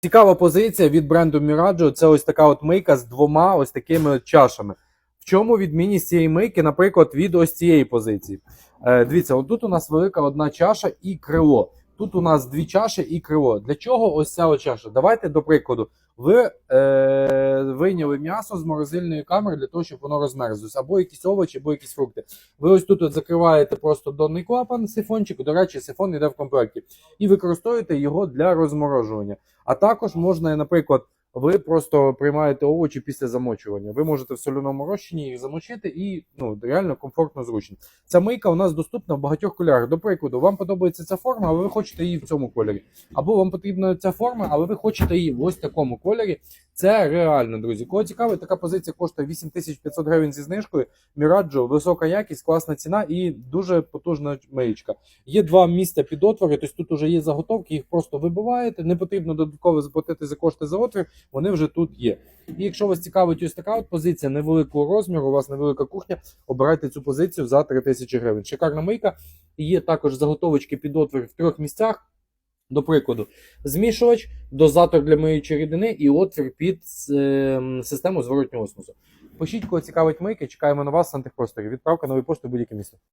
Цікава позиція від бренду Miraggio. Це ось така от мийка з двома ось такими чашами. В чому відмінність цієї мийки, наприклад, від ось цієї позиції? Е, дивіться, отут у нас велика одна чаша і крило. Тут у нас дві чаші і крило. Для чого ось ця чаша? Давайте до прикладу. Ви е, вийняли м'ясо з морозильної камери для того, щоб воно розмерзлось, або якісь овочі, або якісь фрукти. Ви ось тут от закриваєте просто донний клапан сифончик. До речі, сифон йде в комплекті, і використовуєте його для розморожування. А також можна, наприклад, ви просто приймаєте овочі після замочування. Ви можете в соляному розчині їх замочити і ну реально комфортно зручно. Ця мийка у нас доступна в багатьох кольорах. До прикладу, вам подобається ця форма, але ви хочете її в цьому кольорі. Або вам потрібна ця форма, але ви хочете її в ось такому кольорі. Це реально, друзі. Кого цікавить, така позиція коштує 8500 гривень зі знижкою. Міраджо, висока якість, класна ціна і дуже потужна миєчка. Є два місця під отвори, тобто тут вже є заготовки, їх просто вибиваєте. Не потрібно додатково заплатити за кошти за отвір, вони вже тут є. І якщо вас цікавить ось така от позиція невеликого розміру, у вас невелика кухня, обирайте цю позицію за 3000 гривень. Шикарна мийка. Є також заготовочки під отвір в трьох місцях. До прикладу, змішувач, дозатор для миючої рідини і отвір під е, систему зворотнього осмосу. Пишіть, кого цікавить мийки, чекаємо на вас Сантехпросторі. Відправка нової пошти в будь-яке місто.